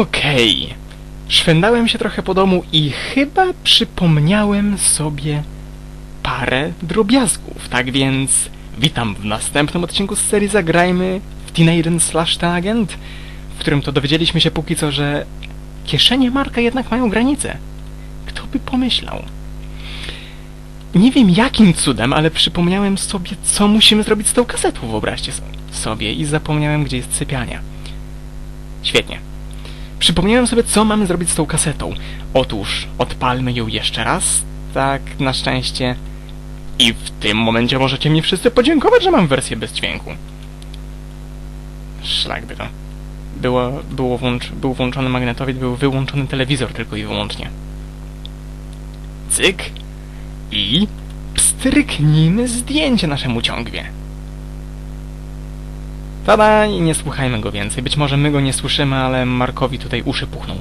Okej. Szwendałem się trochę po domu i chyba przypomniałem sobie parę drobiazgów. Tak więc witam w następnym odcinku z serii Zagrajmy w Teenager Slash Agent, w którym to dowiedzieliśmy się póki co, że kieszenie Marka jednak mają granice. Kto by pomyślał? Nie wiem jakim cudem, ale przypomniałem sobie, co musimy zrobić z tą kasetą, wyobraźcie so- sobie, i zapomniałem, gdzie jest sypialnia. Świetnie. Przypomniałem sobie, co mamy zrobić z tą kasetą. Otóż odpalmy ją jeszcze raz, tak na szczęście. I w tym momencie możecie mi wszyscy podziękować, że mam wersję bez dźwięku. Szlak by to. Było, było włącz, był włączony magnetowid, był wyłączony telewizor tylko i wyłącznie. Cyk. I pstryknijmy zdjęcie naszemu ciągwie. Tada! I nie słuchajmy go więcej. Być może my go nie słyszymy, ale Markowi tutaj uszy puchną.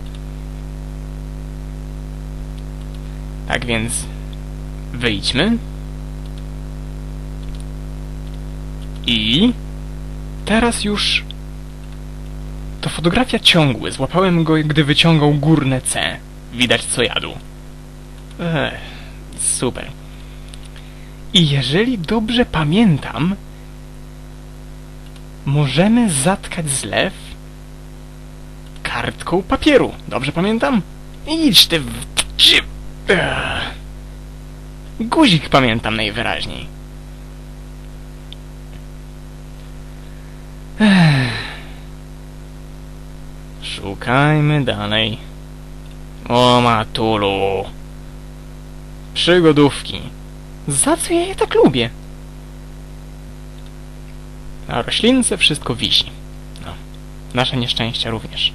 Tak więc... Wyjdźmy. I... Teraz już... To fotografia ciągły. Złapałem go, gdy wyciągał górne C. Widać co jadł. Ech, super. I jeżeli dobrze pamiętam, możemy zatkać zlew kartką papieru. Dobrze pamiętam? Idź ty w... Guzik pamiętam najwyraźniej. Szukajmy dalej. O matulu. Przygodówki. Za co ja je tak lubię? Na roślince wszystko wisi. No. Nasze nieszczęścia również.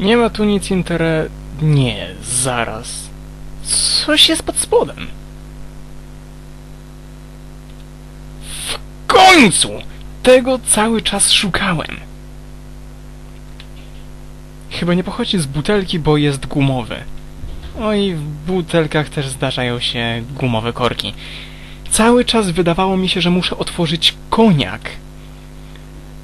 Nie ma tu nic intere... Nie, zaraz. Coś jest pod spodem. W końcu! Tego cały czas szukałem. Chyba nie pochodzi z butelki, bo jest gumowy. No i w butelkach też zdarzają się gumowe korki. Cały czas wydawało mi się, że muszę otworzyć koniak,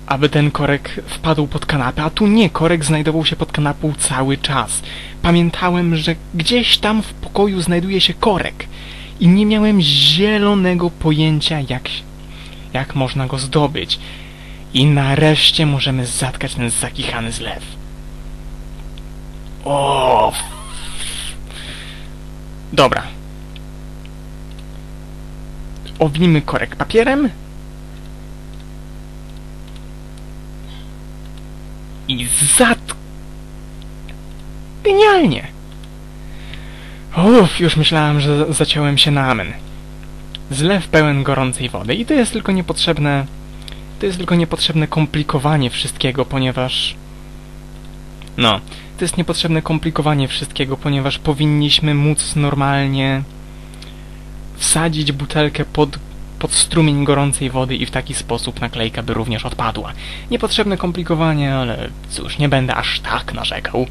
aby ten korek wpadł pod kanapę, a tu nie, korek znajdował się pod kanapą cały czas. Pamiętałem, że gdzieś tam w pokoju znajduje się korek i nie miałem zielonego pojęcia, jak, jak można go zdobyć. I nareszcie możemy zatkać ten zakichany zlew. O, Dobra. Owinijmy korek papierem. I zat... Genialnie! Uff, już myślałem, że zaciąłem się na amen. Zlew pełen gorącej wody i to jest tylko niepotrzebne... To jest tylko niepotrzebne komplikowanie wszystkiego, ponieważ... No, to jest niepotrzebne komplikowanie wszystkiego, ponieważ powinniśmy móc normalnie wsadzić butelkę pod, pod strumień gorącej wody i w taki sposób naklejka by również odpadła. Niepotrzebne komplikowanie, ale cóż, nie będę aż tak narzekał.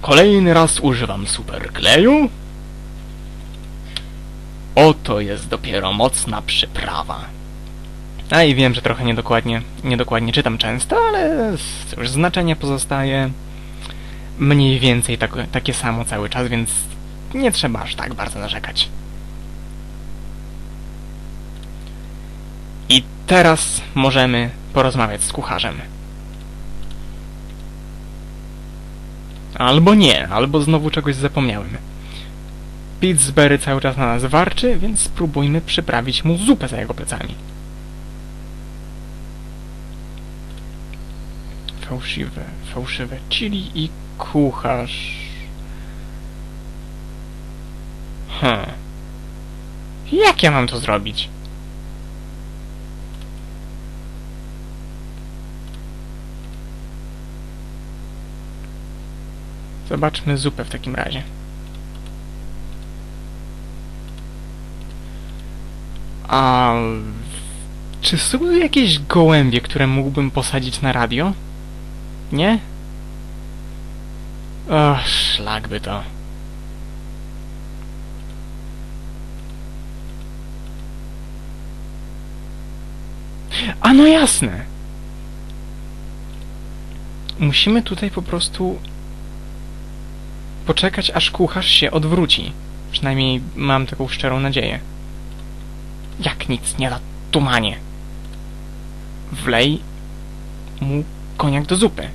Kolejny raz używam superkleju. Oto jest dopiero mocna przyprawa. A i wiem, że trochę niedokładnie, niedokładnie czytam często, ale cóż, znaczenie pozostaje mniej więcej tak, takie samo cały czas, więc nie trzeba aż tak bardzo narzekać. I teraz możemy porozmawiać z kucharzem. Albo nie, albo znowu czegoś zapomniałem. Pittsburgh cały czas na nas warczy, więc spróbujmy przyprawić mu zupę za jego plecami. Fałszywe, fałszywe chili i kucharz. Hm. Jak ja mam to zrobić? Zobaczmy zupę w takim razie. A czy są jakieś gołębie, które mógłbym posadzić na radio? Nie? O, szlak by to. A no jasne! Musimy tutaj po prostu poczekać, aż kucharz się odwróci. Przynajmniej mam taką szczerą nadzieję. Jak nic nie da tumanie. Wlej mu koniak do zupy.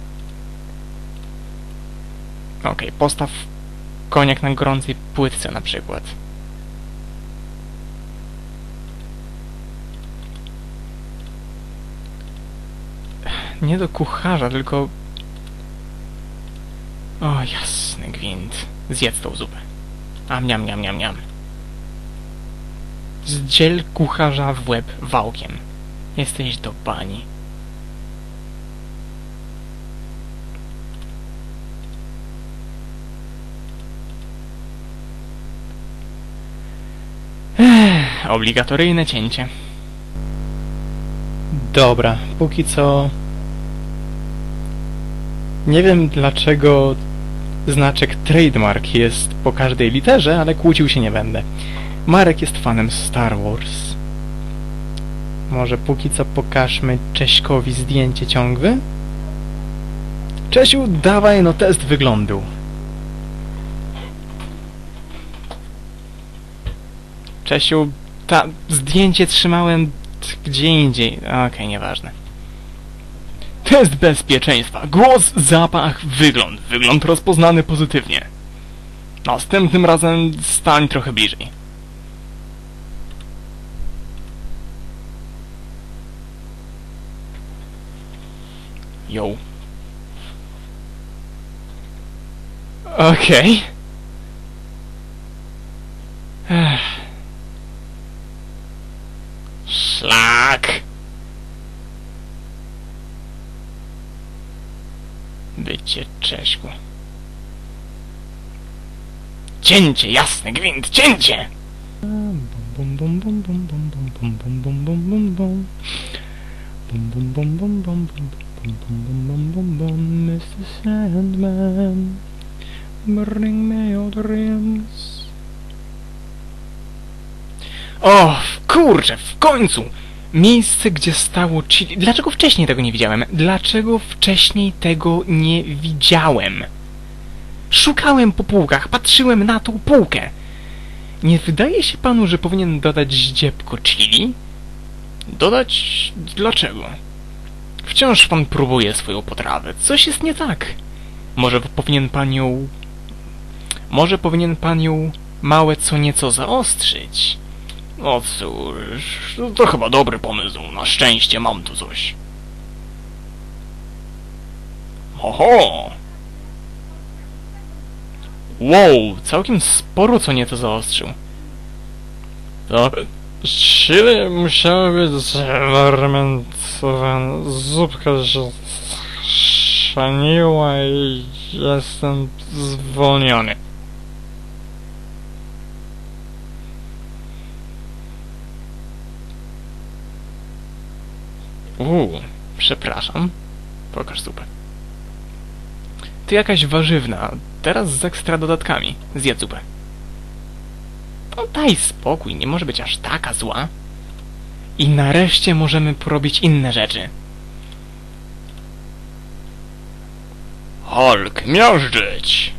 Okej, postaw koniak na gorącej płytce na przykład. Nie do kucharza, tylko... O, jasny gwint. Zjedz tą zupę. A miam, miam, miam, miam. Zdziel kucharza w łeb wałkiem. Jesteś do pani. Ech, obligatoryjne cięcie. Dobra, póki co... Nie wiem dlaczego znaczek trademark jest po każdej literze, ale kłócił się nie będę. Marek jest fanem Star Wars. Może póki co pokażmy Cześkowi zdjęcie ciągwy? Czesiu, dawaj no test wyglądu. Czesiu, ta zdjęcie trzymałem gdzie indziej. Okej, nieważne. Test bezpieczeństwa. Głos, zapach, wygląd. Wygląd rozpoznany pozytywnie. Następnym razem stań trochę bliżej. Yo. Okej. Ech. Szlak. Cześku. Cięcie, jasne, gwint, cięcie! Bum, bum, Mr. Sandman, me your dreams. O, kurczę, w końcu! Miejsce, gdzie stało chili... Dlaczego wcześniej tego nie widziałem? Dlaczego wcześniej tego nie widziałem? Szukałem po półkach, patrzyłem na tą półkę. Nie wydaje się panu, że powinien dodać zdziebko chili? Dodać... dlaczego? Wciąż pan próbuje swoją potrawę. Coś jest nie tak. Może powinien pan ją... Może powinien pan ją małe co nieco zaostrzyć. No cóż, to, to chyba dobry pomysł. Na szczęście mam tu coś. Oho! Wow, całkiem sporo co nieco zaostrzył. To siły musiały być zfermentowane. Zupka się szaniła i jestem zwolniony. Uuu, przepraszam. Pokaż zupę. Ty jakaś warzywna, teraz z ekstra dodatkami. Zjedz zupę. No daj spokój, nie może być aż taka zła. I nareszcie możemy porobić inne rzeczy. Hulk, miażdżyć!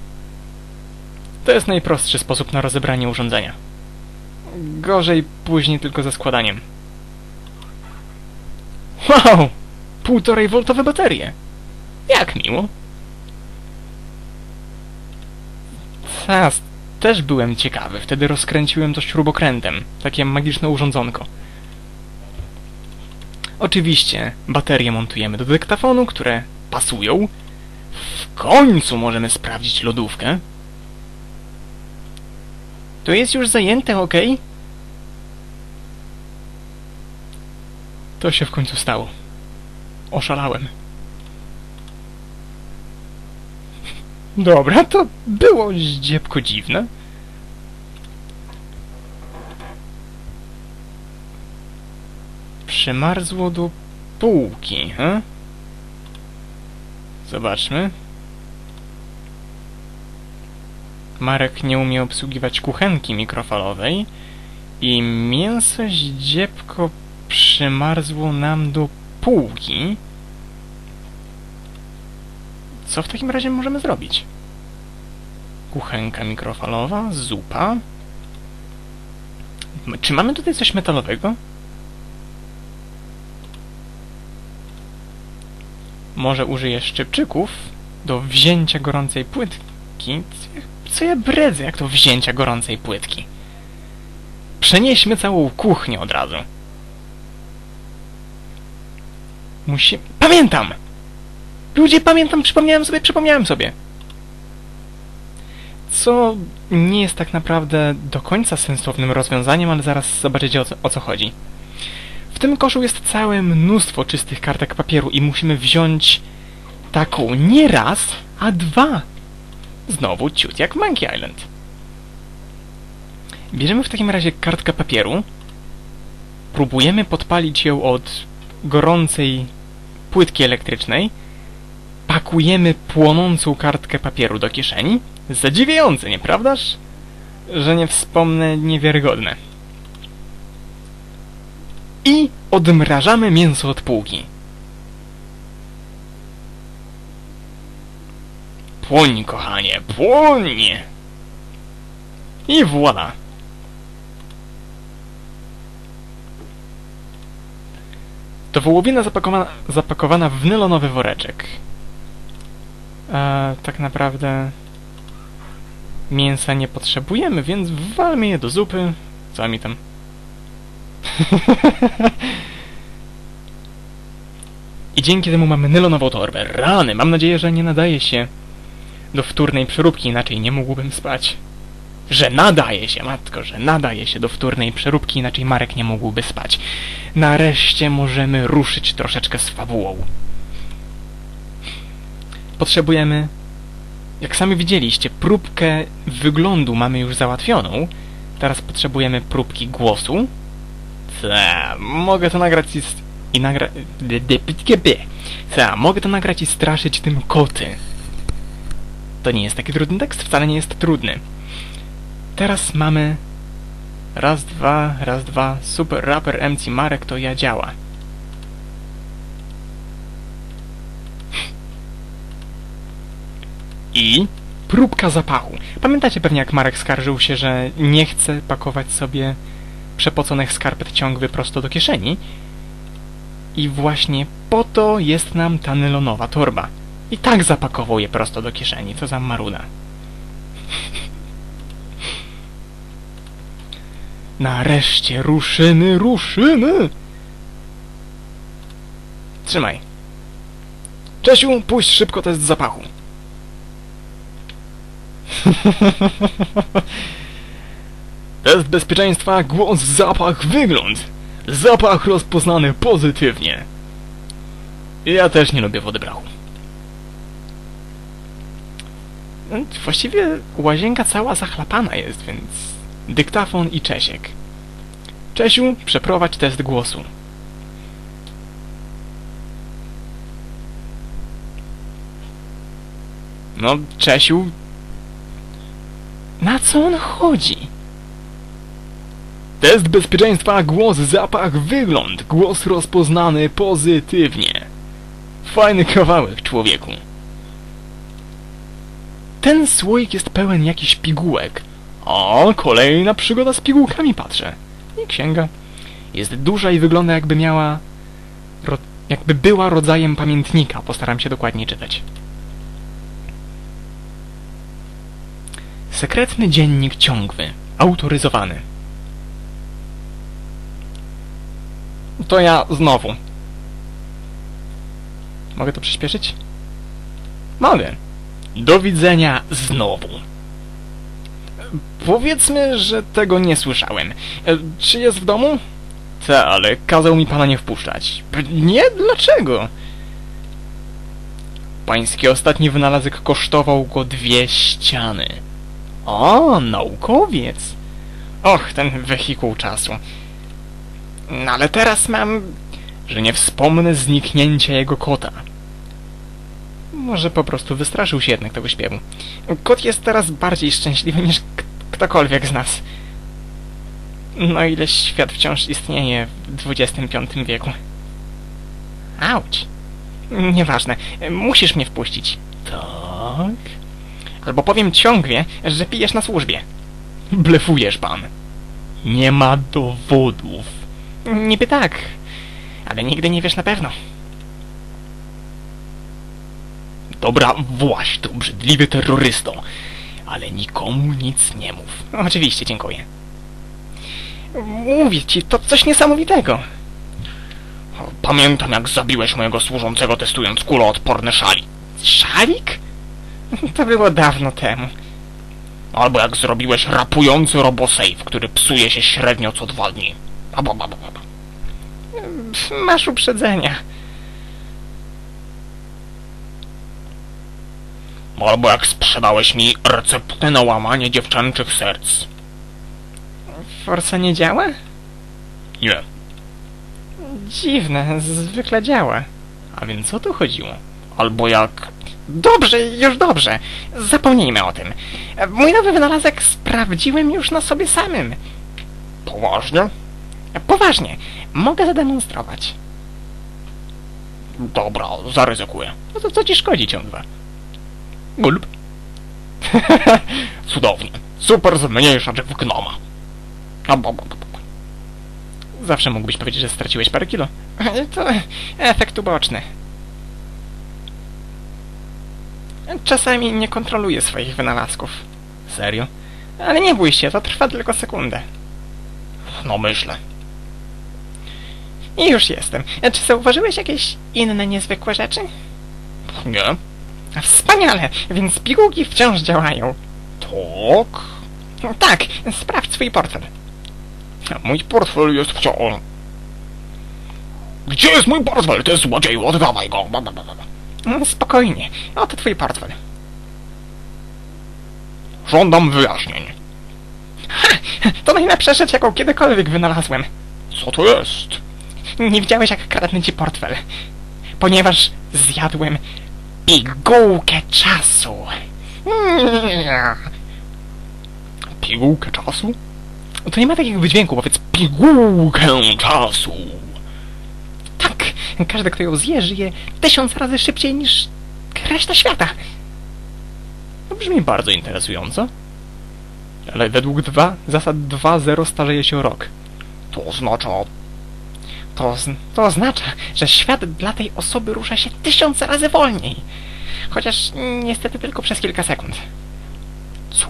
To jest najprostszy sposób na rozebranie urządzenia. Gorzej później tylko ze składaniem. Wow! Półtorej woltowe baterie! Jak miło! Teraz też byłem ciekawy. Wtedy rozkręciłem to śrubokrętem. Takie magiczne urządzonko. Oczywiście baterie montujemy do dyktafonu, które pasują. W końcu możemy sprawdzić lodówkę. To jest już zajęte, ok? To się w końcu stało. Oszalałem. Dobra, to było zdziebko dziwne. Przymarzło do półki, he? Zobaczmy. Marek nie umie obsługiwać kuchenki mikrofalowej i mięso zdziebko przymarzło nam do półki. Co w takim razie możemy zrobić? Kuchenka mikrofalowa, zupa. Czy mamy tutaj coś metalowego? Może użyję szczypczyków do wzięcia gorącej płytki. Co ja bredzę, jak to wzięcia gorącej płytki? Przenieśmy całą kuchnię od razu. Musi... Pamiętam! Ludzie, pamiętam, przypomniałem sobie, przypomniałem sobie. Co nie jest tak naprawdę do końca sensownym rozwiązaniem, ale zaraz zobaczycie o co, o co chodzi. W tym koszu jest całe mnóstwo czystych kartek papieru i musimy wziąć taką nie raz, a dwa. Znowu ciut jak Monkey Island. Bierzemy w takim razie kartkę papieru, próbujemy podpalić ją od gorącej płytki elektrycznej, pakujemy płonącą kartkę papieru do kieszeni. Zadziwiające, nieprawdaż? Że nie wspomnę niewiarygodne. I odmrażamy mięso od półki. Płoń, kochanie, płoń! I voilà. To wołowina zapakowana, zapakowana w nylonowy woreczek. A tak naprawdę mięsa nie potrzebujemy, więc walmy je do zupy. Co mi tam? I dzięki temu mamy nylonową torbę. Rany, mam nadzieję, że nie nadaje się do wtórnej przeróbki, inaczej nie mógłbym spać. Że nadaje się, matko, że nadaje się do wtórnej przeróbki, inaczej Marek nie mógłby spać. Nareszcie możemy ruszyć troszeczkę z fabułą. Potrzebujemy, jak sami widzieliście, próbkę wyglądu mamy już załatwioną. Teraz potrzebujemy próbki głosu. Ta, mogę to nagrać i, nagra... Ta, mogę to nagrać i straszyć tym koty. To nie jest taki trudny tekst, wcale nie jest trudny. Teraz mamy raz, dwa, raz, dwa, super raper MC Marek to ja działa. I próbka zapachu. Pamiętacie pewnie jak Marek skarżył się, że nie chce pakować sobie przepoconych skarpet ciągły prosto do kieszeni? I właśnie po to jest nam ta nylonowa torba. I tak zapakował je prosto do kieszeni, co za maruda. Nareszcie ruszymy, ruszymy! Trzymaj. Czesiu, puść szybko test zapachu. Test bezpieczeństwa, głos, zapach, wygląd. Zapach rozpoznany pozytywnie. Ja też nie lubię wody brachu. Właściwie łazienka cała zachlapana jest, więc dyktafon i Czesiek. Czesiu, przeprowadź test głosu. No, Czesiu... Na co on chodzi? Test bezpieczeństwa, głos, zapach, wygląd. Głos rozpoznany pozytywnie. Fajny kawałek, człowieku. Ten słoik jest pełen jakichś pigułek. O, kolejna przygoda z pigułkami patrzę. I księga. Jest duża i wygląda jakby miała... Jakby była rodzajem pamiętnika. Postaram się dokładniej czytać. Sekretny dziennik ciągły. Autoryzowany. To ja znowu. Mogę to przyspieszyć? Mogę. Do widzenia znowu. Powiedzmy, że tego nie słyszałem. E, Czy jest w domu? Ta, ale kazał mi pana nie wpuszczać. Nie? Dlaczego? Pański ostatni wynalazek kosztował go dwie ściany. O, naukowiec. Och, ten wehikuł czasu. No ale teraz mam... że nie wspomnę zniknięcia jego kota. Może po prostu wystraszył się jednak tego śpiewu. Kot jest teraz bardziej szczęśliwy niż ktokolwiek z nas. No ile świat wciąż istnieje w XXV wieku. Auć. Nieważne. Musisz mnie wpuścić. Tak? Albo powiem ciągnie, że pijesz na służbie. Blefujesz pan. Nie ma dowodów. Niby tak, ale nigdy nie wiesz na pewno. Dobra, właś to obrzydliwy terrorysto, ale nikomu nic nie mów. Oczywiście, dziękuję. Mówię ci, to coś niesamowitego. Pamiętam, jak zabiłeś mojego służącego testując kuloodporne szali. Szalik? To było dawno temu. Albo jak zrobiłeś rapujący robosave, który psuje się średnio co dwa dni. Aba, aba, aba. Masz uprzedzenia. Albo jak sprzedałeś mi receptę na łamanie dziewczęczych serc. Forsa nie działa? Nie. Dziwne, zwykle działa. A więc o to chodziło? Albo jak... Dobrze, już dobrze. Zapomnijmy o tym. Mój nowy wynalazek sprawdziłem już na sobie samym. Poważnie? Poważnie. Mogę zademonstrować. Dobra, zaryzykuję. No to co ci szkodzi ciągle? Gulb. Cudownie. Super zmniejszacz gnoma. Zawsze mógłbyś powiedzieć, że straciłeś parę kilo. To efekt uboczny. Czasami nie kontroluję swoich wynalazków. Serio? Ale nie bój się, to trwa tylko sekundę. No myślę. I już jestem. Czy zauważyłeś jakieś inne niezwykłe rzeczy? Nie. Wspaniale, więc pigułki wciąż działają. Tak? Tak, sprawdź swój portfel. Mój portfel jest wciąż... Gdzie jest mój portfel? Ty złodzieju, oddawaj go! No, spokojnie, oto twój portfel. Żądam wyjaśnień. Ha! To najlepsza rzecz, jaką kiedykolwiek wynalazłem. Co to jest? Nie widziałeś, jak kradnę ci portfel. Ponieważ zjadłem pigułkę czasu. Pigułkę czasu? To nie ma takiego wydźwięku, powiedz pigułkę czasu. Tak, każdy, kto ją zje, żyje tysiąc razy szybciej niż reszta świata. To brzmi bardzo interesująco. Ale według dwa, zasad 2.0 starzeje się rok. To oznacza... To, to oznacza, że świat dla tej osoby rusza się tysiąc razy wolniej. Chociaż niestety tylko przez kilka sekund. Cóż,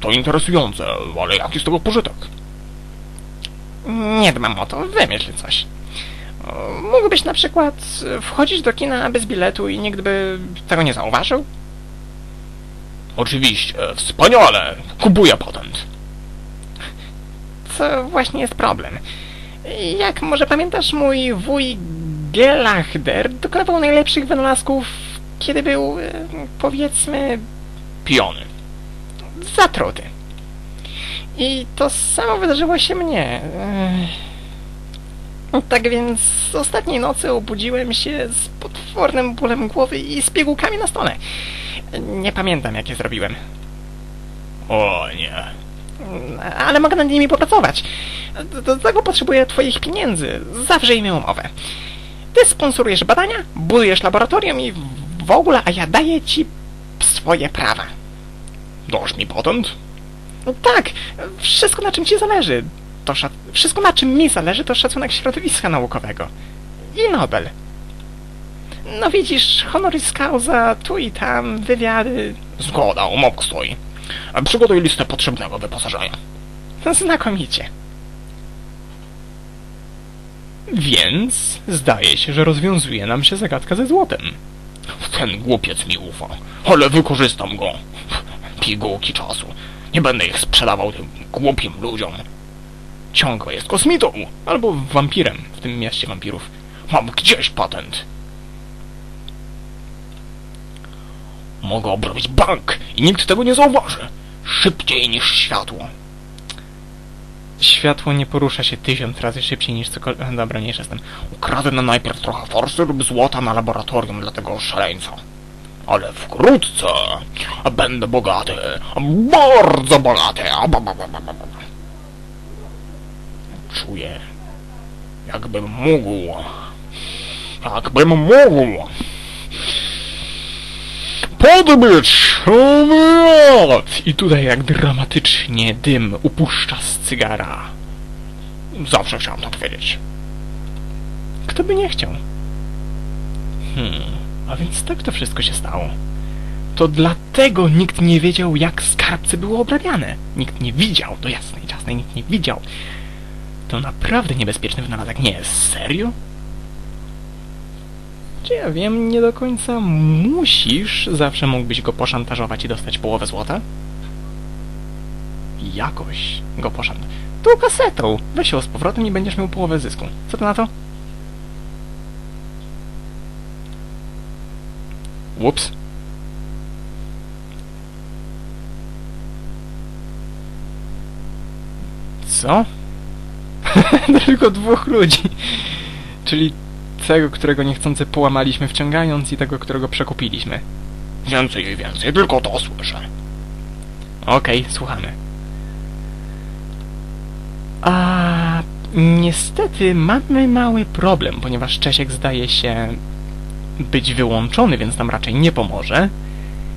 to interesujące, ale jaki z tego pożytek? Nie dbam o to, wymyśl coś. Mógłbyś na przykład wchodzić do kina bez biletu i nikt by tego nie zauważył? Oczywiście, wspaniale. Kupuję patent. Co właśnie jest problem. Jak może pamiętasz, mój wuj Gelachder dokonywał najlepszych wynalazków, kiedy był, powiedzmy... Pijony. Zatruty. I to samo wydarzyło się mnie. Tak więc ostatniej nocy obudziłem się z potwornym bólem głowy i z pigułkami na stole. Nie pamiętam, jakie zrobiłem. O nie. Ale mogę nad nimi popracować. Do tego potrzebuję twoich pieniędzy. Zawrzyjmy umowę. Ty sponsorujesz badania, budujesz laboratorium i w ogóle, a ja daję ci swoje prawa. Dasz mi patent? Tak, wszystko na czym ci zależy. To wszystko na czym mi zależy to szacunek środowiska naukowego. I Nobel. No widzisz, honoris causa, tu i tam, wywiady... Zgoda, umowa stoi. Przygotuj listę potrzebnego wyposażenia. Znakomicie. Więc zdaje się, że rozwiązuje nam się zagadka ze złotem. Ten głupiec mi ufa, ale wykorzystam go. Pigułki czasu. Nie będę ich sprzedawał tym głupim ludziom. Ciągle jest kosmitą, albo wampirem w tym mieście wampirów. Mam gdzieś patent. Mogę obrobić bank i nikt tego nie zauważy. Szybciej niż światło. Światło nie porusza się tysiąc razy szybciej niż cokolwiek... Dobra, nie jestem. Ukradnę najpierw trochę forsy lub złota na laboratorium dla tego szaleńca. Ale wkrótce będę bogaty. Bardzo bogaty. czuję. Jakbym mógł. Jakbym mógł. Świat! I tutaj jak dramatycznie dym upuszcza z cygara. Zawsze chciałem to powiedzieć. Kto by nie chciał? Hmm, a więc tak to wszystko się stało. To dlatego nikt nie wiedział, jak skarbce były obrabiane. Nikt nie widział, do jasnej jasnej, nikt nie widział. To naprawdę niebezpieczny wynalazek. Nie, serio? Czy ja wiem, nie do końca musisz. Zawsze mógłbyś go poszantażować i dostać połowę złota? Jakoś go poszantażować. Tą kasetą! Weź ją z powrotem i będziesz miał połowę zysku. Co ty na to? Ups. Co? Tylko dwóch ludzi. Czyli tego, którego niechcący połamaliśmy wciągając i tego, którego przekupiliśmy. Więcej i więcej, tylko to słyszę. Okej, słuchamy. A niestety mamy mały problem, ponieważ Czesiek zdaje się być wyłączony, więc nam raczej nie pomoże.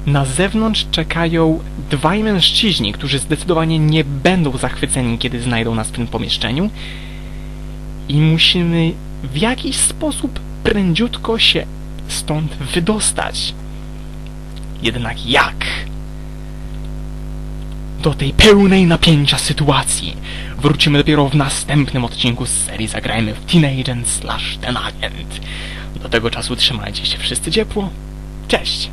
Na zewnątrz czekają dwaj mężczyźni, którzy zdecydowanie nie będą zachwyceni, kiedy znajdą nas w tym pomieszczeniu. I musimy w jakiś sposób prędziutko się stąd wydostać. Jednak jak? Do tej pełnej napięcia sytuacji wrócimy dopiero w następnym odcinku z serii Zagrajmy w Teenagent slash Ten Agent. Do tego czasu trzymajcie się wszyscy ciepło. Cześć!